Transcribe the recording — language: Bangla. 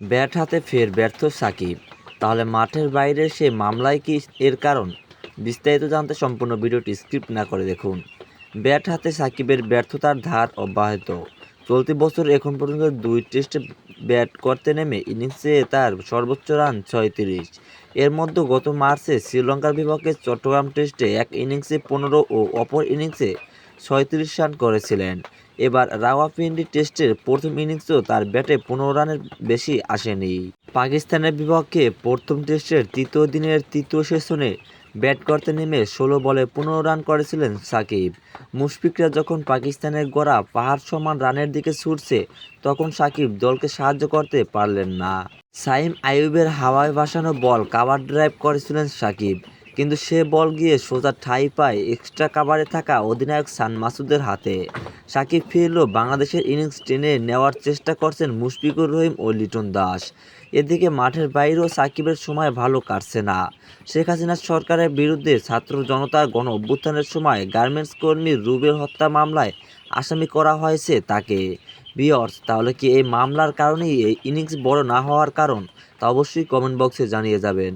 ব্যাট হাতে ফের ব্যর্থ সাকিব। তাহলে মাঠের বাইরে সে মামলায় কি এর কারণ? বিস্তারিত জানতে সম্পূর্ণ ভিডিওটি স্ক্রিপ্ট না করে দেখুন। ব্যাট হাতে সাকিবের ব্যর্থতার ধার অব্যাহত। চলতি বছর এখন পর্যন্ত দুই টেস্টে ব্যাট করতে নেমে ইনিংসে তার সর্বোচ্চ রান ছয়ত্রিশ। এর মধ্যে গত মার্চে শ্রীলঙ্কার বিপক্ষে চট্টগ্রাম টেস্টে এক ইনিংসে পনেরো ও অপর ইনিংসে ছয়ত্রিশ রান করেছিলেন। এবার রাওয়ালপিন্ডি টেস্টের প্রথম ইনিংসেও তার ব্যাটে পনেরো রানের বেশি আসেনি। পাকিস্তানের বিপক্ষে প্রথম টেস্টের তৃতীয় দিনের তৃতীয় সেশনে ব্যাট করতে নেমে ষোলো বলে পনেরো রান করেছিলেন সাকিব। মুশফিকরা যখন পাকিস্তানের গড়া পাহাড় সমান রানের দিকে ছুটছে, তখন সাকিব দলকে সাহায্য করতে পারলেন না। সাইম আইয়ুবের হাওয়ায় ভাসানো বল কাভার ড্রাইভ করেছিলেন সাকিব, কিন্তু সে বল গিয়ে সোজা ঠাই পায় এক্সট্রা কাভারে থাকা অধিনায়ক সান মাসুদের হাতে। সাকিব ফিরলেও বাংলাদেশের ইনিংস টেনে নেওয়ার চেষ্টা করছেন মুশফিকুর রহিম ও লিটন দাস। এদিকে মাঠের বাইরেও সাকিবের সময় ভালো কাটছে না। শেখ হাসিনা সরকারের বিরুদ্ধে ছাত্র জনতার গণ অভ্যুত্থানের সময় গার্মেন্টস কর্মী রুবের হত্যা মামলায় আসামি করা হয়েছে তাকে। বিয়র্স তাহলে কি এই মামলার কারণেই এই ইনিংস বড় না হওয়ার কারণ? তা অবশ্যই কমেন্ট বক্সে জানিয়ে যাবেন।